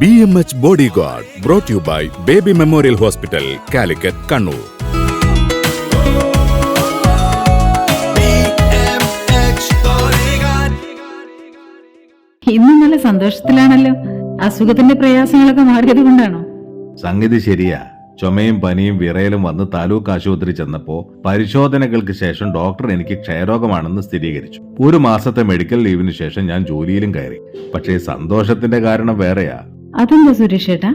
B M H body guard brought you by Baby Memorial Hospital Calicut Kannur ഇന്ന് നല്ല സന്തോഷത്തിലാണല്ലോ. അസുഖത്തിന്റെ പ്രയാസങ്ങളൊക്കെ മാറിയത് കൊണ്ടാണോ? സംഗതി ശരിയാ. ചുമയും പനിയും വിറയലും വന്ന് താലൂക്ക് ആശുപത്രി ചെന്നപ്പോ പരിശോധനകൾക്ക് ശേഷം ഡോക്ടർ എനിക്ക് ക്ഷയരോഗമാണെന്ന് സ്ഥിരീകരിച്ചു. ഒരു മാസത്തെ മെഡിക്കൽ ലീവിന് ശേഷം ഞാൻ ജോലിയിലും കയറി. പക്ഷേ സന്തോഷത്തിന്റെ കാരണം വേറെയാ. അതെന്താ സുരേഷ് ഏട്ടാ?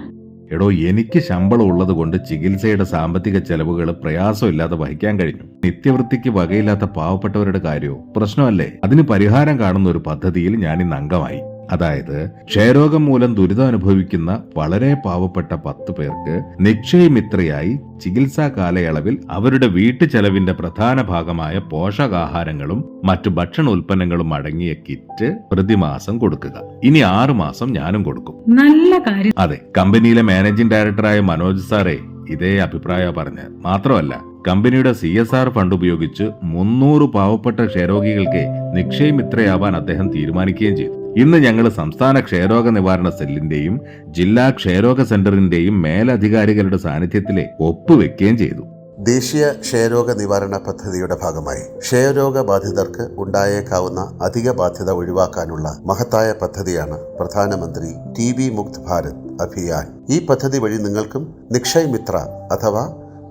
എടോ എനിക്ക് ശമ്പളം ഉള്ളത് കൊണ്ട് ചികിത്സയുടെ സാമ്പത്തിക ചെലവുകൾ പ്രയാസമില്ലാതെ വഹിക്കാൻ കഴിഞ്ഞു. നിത്യവൃത്തിക്ക് വകയില്ലാത്ത പാവപ്പെട്ടവരുടെ കാര്യവും പ്രശ്നമല്ലേ? അതിന് പരിഹാരം കാണുന്ന ഒരു പദ്ധതിയിൽ ഞാൻ ഇന്ന് അംഗമായി. അതായത് ക്ഷയരോഗം മൂലം ദുരിതം അനുഭവിക്കുന്ന വളരെ പാവപ്പെട്ട പത്ത് പേർക്ക് നിക്ഷയമിത്രയായി ചികിത്സാ കാലയളവിൽ അവരുടെ വീട്ടു ചെലവിന്റെ പ്രധാന ഭാഗമായ പോഷകാഹാരങ്ങളും മറ്റു ഭക്ഷണ ഉൽപ്പന്നങ്ങളും അടങ്ങിയ കിറ്റ് പ്രതിമാസം കൊടുക്കുക. ഇനി ആറു മാസം ഞാനും കൊടുക്കും. നല്ല കാര്യം. അതെ കമ്പനിയിലെ മാനേജിംഗ് ഡയറക്ടറായ മനോജ് സാറേ ഇതേ അഭിപ്രായ പറഞ്ഞ്. മാത്രമല്ല കമ്പനിയുടെ സി എസ് ആർ ഫണ്ട് ഉപയോഗിച്ച് മുന്നൂറ് പാവപ്പെട്ട ക്ഷയരോഗികൾക്ക് നിക്ഷയമിത്രയാവാൻ അദ്ദേഹം തീരുമാനിക്കുകയും ചെയ്തു. ഇന്ന് ഞങ്ങൾ സംസ്ഥാന ക്ഷയരോഗ നിവാരണ സെല്ലിന്റെയും ജില്ലാ ക്ഷയരോഗ സെന്ററിന്റെയും മേലധികാരികളുടെ സാന്നിധ്യത്തിലെ ഒപ്പുവെക്കുകയും ചെയ്തു. ദേശീയ ക്ഷയരോഗ നിവാരണ പദ്ധതിയുടെ ഭാഗമായി ക്ഷയരോഗ ബാധിതർക്ക് ഉണ്ടായേക്കാവുന്ന അധിക ബാധ്യത ഒഴിവാക്കാനുള്ള മഹത്തായ പദ്ധതിയാണ് പ്രധാനമന്ത്രി ടി ബി മുക്ത് ഭാരത് അഭിയാൻ. ഈ പദ്ധതി വഴി നിങ്ങൾക്കും നിക്ഷയ് മിത്ര അഥവാ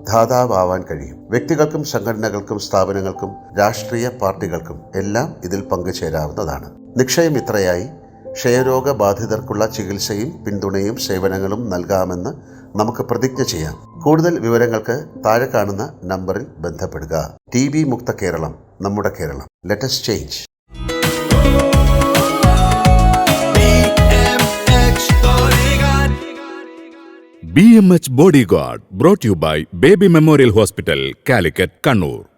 ധാതാവാൻ കഴിയും. വ്യക്തികൾക്കും സംഘടനകൾക്കും സ്ഥാപനങ്ങൾക്കും രാഷ്ട്രീയ പാർട്ടികൾക്കും എല്ലാം ഇതിൽ പങ്കുചേരാവുന്നതാണ്. നിക്ഷയമിത്രയായി ക്ഷയരോഗ ബാധിതർക്കുള്ള ചികിത്സയും പിന്തുണയും സേവനങ്ങളും നൽകാമെന്ന് നമുക്ക് പ്രതിജ്ഞ ചെയ്യാം. കൂടുതൽ വിവരങ്ങൾക്ക് താഴെ കാണുന്ന നമ്പറിൽ ബന്ധപ്പെടുക. ടി ബി മുക്ത കേരളം നമ്മുടെ Keralam. Let's change B M H body guard brought you by Baby Memorial Hospital Calicut Kannur